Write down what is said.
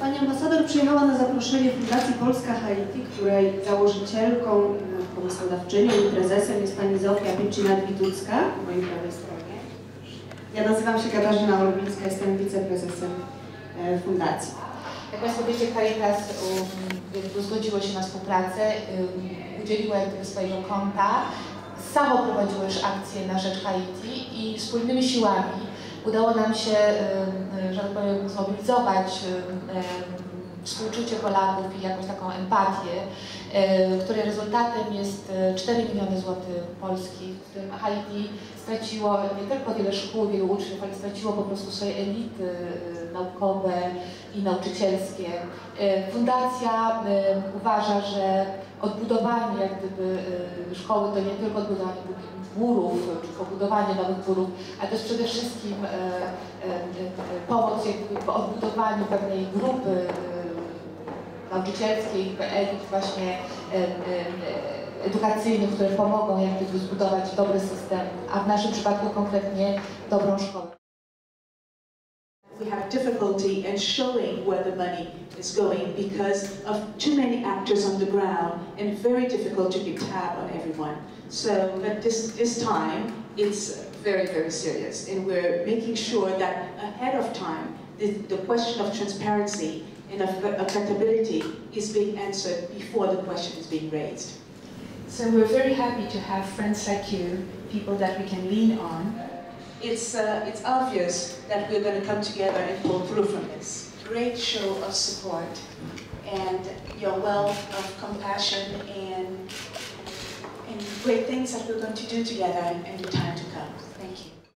Pani ambasador przyjechała na zaproszenie Fundacji Polska Haiti, której założycielką, pomysłodawczynią i prezesem jest pani Zofia Pieczynat-Witucka, po mojej prawej stronie. Ja nazywam się Katarzyna Olubińska, jestem wiceprezesem e, fundacji. Jak Państwo wiecie, Caritas um, zgodziło się na współpracę, um, udzieliło jakby swojego konta, samo prowadziło już akcję na rzecz Haiti i wspólnymi siłami udało nam się, um, że tak powiem, zmobilizować um, współczucie Polaków i jakąś taką empatię, której rezultatem jest e, 4 miliony złotych polskich, w którym Haiti straciło nie tylko wiele szkół, wielu uczniów, ale straciło po prostu swoje elity e, naukowe i nauczycielskie. E, Fundacja e, uważa, że odbudowanie jak gdyby e, szkoły to nie tylko odbudowanie murów, czy pobudowanie nowych murów, ale też przede wszystkim e, e, e, pomoc jakby w odbudowaniu pewnej grupy nauczycielskiej, elit właśnie edukacyjnych, które pomogą jak gdyby zbudować dobry system, a w naszym przypadku konkretnie dobrą szkołę. We have difficulty in showing where the money is going because of too many actors on the ground and very difficult to keep tab on everyone. So, but this, this time, it's very, very serious. And we're making sure that ahead of time, the, the question of transparency and of accountability is being answered before the question is being raised. So we're very happy to have friends like you, people that we can lean on. It's, uh, it's obvious that we're going to come together and pull through from this. Great show of support and your wealth of compassion and, and great things that we're going to do together in the time to